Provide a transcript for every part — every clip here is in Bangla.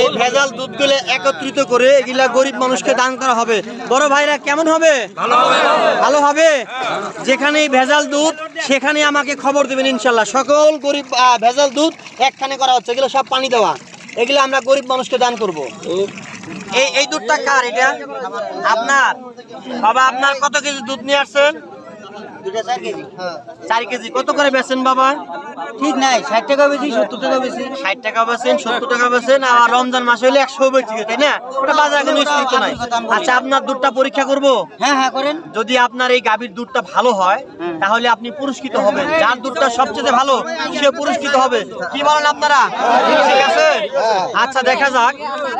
এই ভেজাল দুধগুলো একত্রিত করে এগুলা গরিব মানুষকে দান করা হবে। বড় ভাইরা কেমন হবে? ভালো হবে। যেখানে ভেজাল দুধ সেখানে আমাকে খবর দেবেন ইনশাল্লাহ। সকল গরিব ভেজাল দুধ একখানে করা হচ্ছে। এগুলো সব পানি দেওয়া। এগুলো আমরা গরিব মানুষকে দান করব। এই এই দুধটা কার এটা? আপনার। বাবা আপনার কত কেজি দুধ নিয়ে আসছেন? চার কেজি? কত করে বেচেন বাবা? ঠিক নাই ষাট টাকা বেশি সত্তর টাকা বেশি। ষাট টাকা বেচেন সত্তর টাকা বেচেন আর রমজান মাসে হলে একশো বেচি তাই না? ওটা বাজার কোনো স্থিতি নাই। আচ্ছা আপনার দুধটা পরীক্ষা করব? হ্যাঁ হ্যাঁ করেন। যদি আপনার এই গাভীর দুধটা ভালো হয় তাহলে আপনি পুরস্কৃত হবেন। যার দুধটা সবচেয়ে ভালো সে পুরস্কৃত হবে। কি বলেন আপনারা? ঠিক আছে? আচ্ছা দেখা যাক।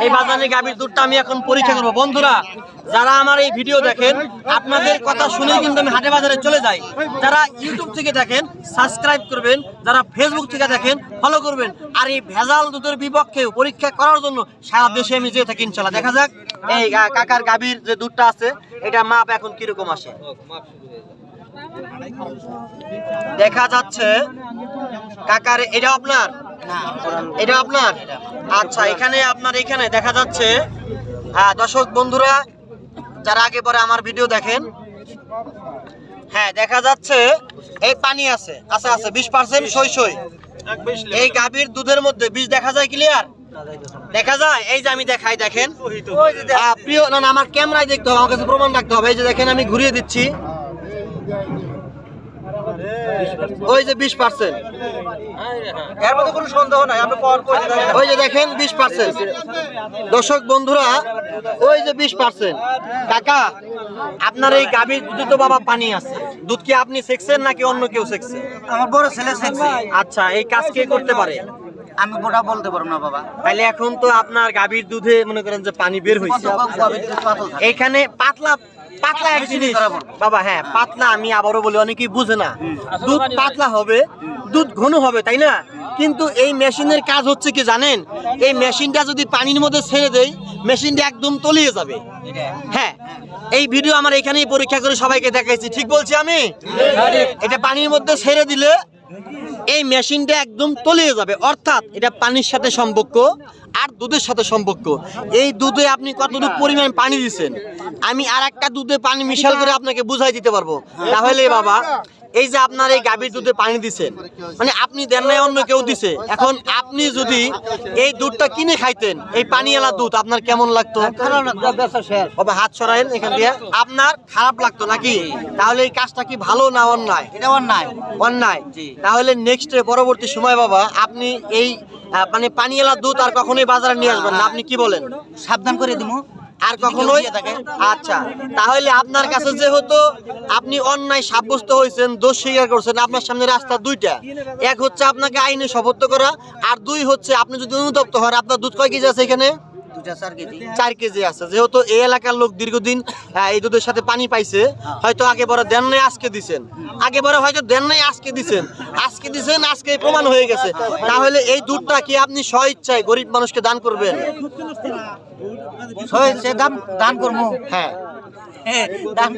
এই বাজারে গাভীর দুধটা আমি এখন পরীক্ষা করব। বন্ধুরা যারা আমার এই ভিডিও দেখেন আপনাদের কথা শুনেই কিন্তু আমি হাটে বাজারে চলে যাই। যারা ইউটিউব থেকে দেখেন সাবস্ক্রাইব করবেন যারা ফেসবুক থেকে দেখেন ফলো করবেন। আর এই ভেজাল দুধের বিপক্ষে পরীক্ষা করার জন্য সারা দেশে আমি যেয়ে থাকি ইনশাল্লাহ দেখা যাক এই কাকার গাভীর যে দুধটা আছে এটা মাপ এখন কীরকম আসে? দেখা যাচ্ছে কাকার এটা আপনার? এটা আপনার? আচ্ছা এখানে আপনার এখানে দেখা যাচ্ছে হ্যাঁ দর্শক বন্ধুরা যারা আগে পরে আমার ভিডিও দেখেন হ্যাঁ দেখা যাচ্ছে এই পানি আছে আছে আছে বিশ পার্সেন্ট সই সই। এই গাভীর দুধের মধ্যে বিষ দেখা যায় ক্লিয়ার দেখা যায়? এই যে আমি দেখাই দেখেন। প্রিয় না আমার ক্যামেরায় দেখতে হবে আমার কাছে প্রমাণ রাখতে হবে। এই যে দেখেন আমি ঘুরিয়ে দিচ্ছি। ওই যে বিশ পার্সেন্ট এর মধ্যে কোনো সন্দেহ নাই ওই যে দেখেন বিশ পার্সেন্ট দর্শক বন্ধুরা ওই যে বিশ পার্সেন্ট কাকা আপনার এই গাভীর দুধ তো বাবা পানি আছে। দুধ কি আপনি শেখছেন নাকি অন্য কেউ সেকছে? আমার বড় ছেলে শেখছে আচ্ছা এই কাজ কে করতে পারে? আমি গোটা বলতে পারব না বাবা। তাহলে এখন তো আপনার গাভীর দুধে মনে করেন যে পানি বের হয়েছে। দুধ পাতল পাতলা পাতলা এক জিনিস। বাবা হ্যাঁ পাতলা আমি আবারও বলি অনেকেই বুঝে না। দুধ পাতলা হবে দুধ ঘন হবে তাই না? কিন্তু এই মেশিনের কাজ হচ্ছে কি জানেন? এই মেশিনটা যদি পানির মধ্যে ছেড়ে দেই মেশিনটা একদম তলিয়ে যাবে। হ্যাঁ এই ভিডিও আমার এখানেই পরীক্ষা করে সবাইকে দেখাইছি। ঠিক বলছি আমি? এটা পানির মধ্যে ছেড়ে দিলে এই মেশিনটা একদম তলিয়ে যাবে, অর্থাৎ এটা পানির সাথে সম্পর্ক আর দুধের সাথে সম্পর্ক। এই দুধে আপনি কতটুকু পরিমাণ পানি দিচ্ছেন? আমি আর একটা দুধে পানি মিশাল করে আপনাকে বুঝাই দিতে পারব। তাহলে বাবা এই যে আপনার এই গাভীর দুধে পানি দিচ্ছেন মানে আপনি দেন নাই অন্য কেউ দিছে। এখন আপনি যদি এই দুধটা কিনে খাইতেন এই পানিওয়ালা দুধ আপনার কেমন লাগতো? হাত সরাইন এখান দিয়ে। আপনার খারাপ লাগতো নাকি? তাহলে এই কাজটা কি ভালো না অন্যায়? এটা অন্যায়। অন্যায়। তাহলে নেক্সট পরবর্তী সময় বাবা আপনি এই মানে পানিওয়ালা দুধ আর কখনোই বাজারে নিয়ে আসবেন না। আপনি কি বলেন? সাবধান করে দিমু। আর কখনোই? আচ্ছা তাহলে আপনার কাছে যেহেতু আপনি অন্যায় সাব্যস্ত হয়েছেন দোষ স্বীকার করছেন আপনার সামনে রাস্তা দুইটা। এক হচ্ছে আপনাকে আইনে শপথ করা আর দুই হচ্ছে আপনি যদি অনুতপ্ত হন আপনার দুধ কয় কেজি আছে এখানে? চার কেজি আছে। যেহেতু এই এলাকার লোক দীর্ঘদিন এই দুধের সাথে পানি পাইছে হয়তো আগে বড় দেন নাই আজকে দিছেন। আগে বড় হয়তো দেন নাই আজকে দিছেন। আজকে দিছেন আজকে প্রমাণ হয়ে গেছে। তাহলে এই দুধটা কি আপনি স্ব ইচ্ছায় গরিব মানুষকে দান করবেন? দান করব। হ্যাঁ।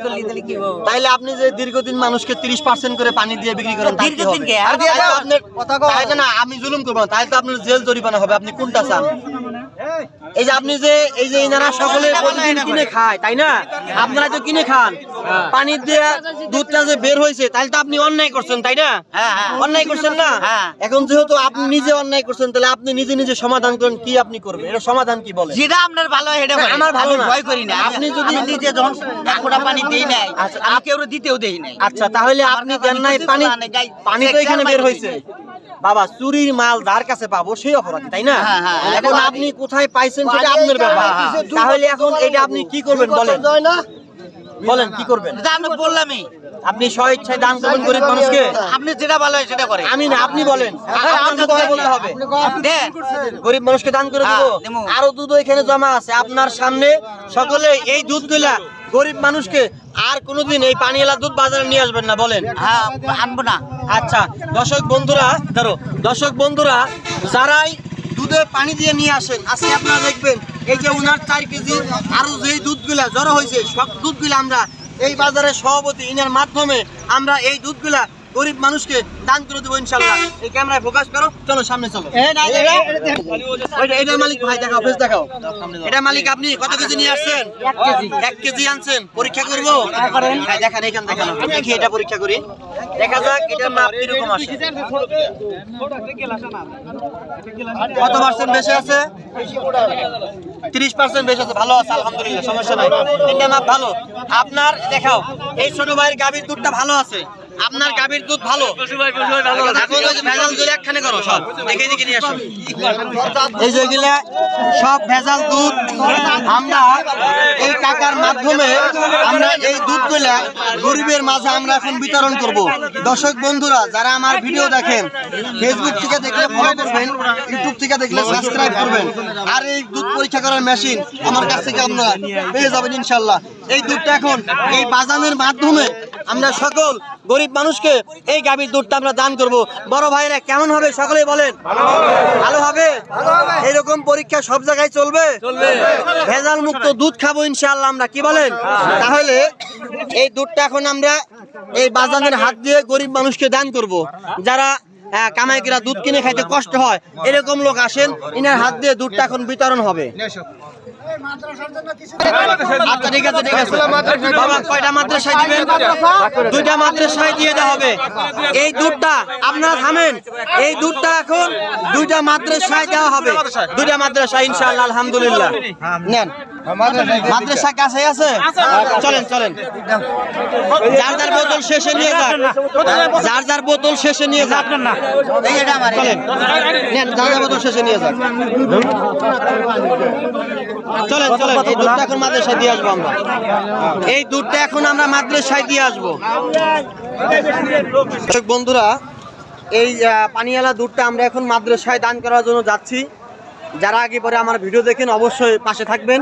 করলে তাহলে কি হব তাইলে আপনি যে দীর্ঘদিন মানুষকে তিরিশ পার্সেন্ট করে পানি দিয়ে বিক্রি করেন দীর্ঘদিন কে? আর কথা না আমি জুলুম করব না। তাহলে তো আপনার জেল জরিমানা হবে। আপনি কোনটা চান? এই যে আপনি যে এই যে ইনারা সকলে কিনে খায় তাই না? আপনারা তো কিনে খান। পানি দিয়ে দুধটা যে বের হয়েছে তাহলে তো আপনি অন্যায় করছেন তাই না হ্যাঁ, হ্যাঁ। অন্যায় করছেন না হ্যাঁ। এখন যেহেতু আপনি নিজে অন্যায় করছেন তাহলে আপনি নিজে নিজে সমাধান করেন কি আপনি করবেন এটা সমাধান কি বলেন যেটা আপনার ভালো হয় করেন। আমার ভালো। ভয় করি না আপনি যদি- নিজে যখন এক ফোঁটা পানি দেই নাই আচ্ছা, আমি কেউ দিতেও দেই নাই আচ্ছা তাহলে আপনি দেন নাই পানি পানি তো এখানে বের হয়েছে বাবা চুরির মাল যার কাছে পাবো সেই অপরাধী তাই না হ্যাঁ, হ্যাঁ, এখন হ্যাঁ। আপনি কোথায় পাইছেন সেটা আপনার ব্যাপার হ্যাঁ, হ্যাঁ। তাহলে এখন এটা আপনি কি করবেন বলেন বলেন কি করবেন? আমি বললামই। আপনি স্ব ইচ্ছায় দান করবেন গরিব মানুষকে? আপনি যেটা ভালো হয় সেটা করে আমি না আপনি বলেন বলতে হবে। গরিব মানুষকে দান করে দেবো। আরও দুধ এখানে জমা আছে। আপনার সামনে সকলে এই দুধগুলা গরিব মানুষকে আর কোনোদিন এই পানিওয়ালা দুধ বাজারে নিয়ে আসবেন না বলেন। হ্যাঁ আনব না। আচ্ছা দর্শক বন্ধুরা ধরো দর্শক বন্ধুরা যারাই দুধে পানি দিয়ে নিয়ে আসেন আজকে আপনারা দেখবেন এই যে উনার চার কেজি আরও যে দুধগুলা জড়ো হয়েছে সব দুধগুলা আমরা এই বাজারের সভাপতি ইনার মাধ্যমে আমরা এই দুধগুলা গরিব মানুষকে দান করে দেবো ইনশাল্লাহ। এই ক্যামেরায় ফোকাস করো চলো সামনে চলো। এটার মালিক ভাই দেখাও ফেস দেখাও। এটা মালিক আপনি কত কেজি নিয়ে আসছেন? এক কেজি। আনছেন পরীক্ষা করব? দেখান এখান দেখানো দেখি এটা পরীক্ষা করি। দেখা যাক এটার মাপ কীরকম আসে। কত পার্সেন্ট বেশি আছে? পার্সেন্ট ভালো সমস্যা ভালো। আপনার দেখাও এই ছোট ভাইয়ের গাভীর দুধটা ভালো আছে? আপনার গাভীর দুধ ভালো? ভেজাল দুধ সব। এই সব ভেজাল দুধ আমরা এই টাকার মাধ্যমে আমরা এই দুধগুলা গরিবের মাঝে আমরা এখন বিতরণ করব। দর্শক বন্ধুরা, যারা আমার ভিডিও দেখেন ফেসবুক থেকে দেখলে ফলো করবেন ইউটিউব থেকে দেখলে সাবস্ক্রাইব করবেন। আর এই দুধ পরীক্ষা করার মেশিন আমার কাছ থেকে আপনারা পেয়ে যাবেন ইনশাল্লাহ এই দুধটা এখন এই বাজানের মাধ্যমে আমরা সকল গরিব মানুষকে এই গাভীর দুধটা আমরা দান করব। বড় ভাইরা কেমন হবে সকলে বলেন? ভালো হবে? এরকম পরীক্ষা সব জায়গায় চলবে? ভেজাল মুক্ত দুধ খাব ইনশাআল্লাহ আমরা কি বলেন? তাহলে এই দুধটা এখন আমরা এই বাজানের হাত দিয়ে গরিব মানুষকে দান করব। যারা কামাইকিরা দুধ কিনে খাইতে কষ্ট হয় এরকম লোক আসেন ইনার হাত দিয়ে দুধটা এখন বিতরণ হবে। আচ্ছা ঠিক আছে ঠিক আছে। বাবা কয়টা মাদ্রাসায় দিবেন? দুইটা মাদ্রাসায় দিয়ে দেওয়া হবে। এই দুধটা আপনারা থামেন। এই দুধটা এখন দুইটা মাদ্রাসায় দেওয়া হবে। দুইটা মাদ্রাসা ইনশাআল্লাহ আলহামদুলিল্লাহ। নেন। মাদ্রাসা কাছে আছে? চলেন চলেন। যার যার বোতল শেষে নিয়ে যাক যার যার বোতল শেষে নিয়ে যাক চলেন। নেন যার যার বোতল শেষে নিয়ে যাক চলেন চলেন এই দুধটা এখন মাদ্রাসায় দিয়ে আসব আমরা। এই দুধটা এখন আমরা মাদ্রাসায় দিয়ে আসব। দর্শক বন্ধুরা এই পানিয়ালা দুধটা আমরা এখন মাদ্রাসায় দান করার জন্য যাচ্ছি। যারা আগে পরে আমার ভিডিও দেখেন অবশ্যই পাশে থাকবেন।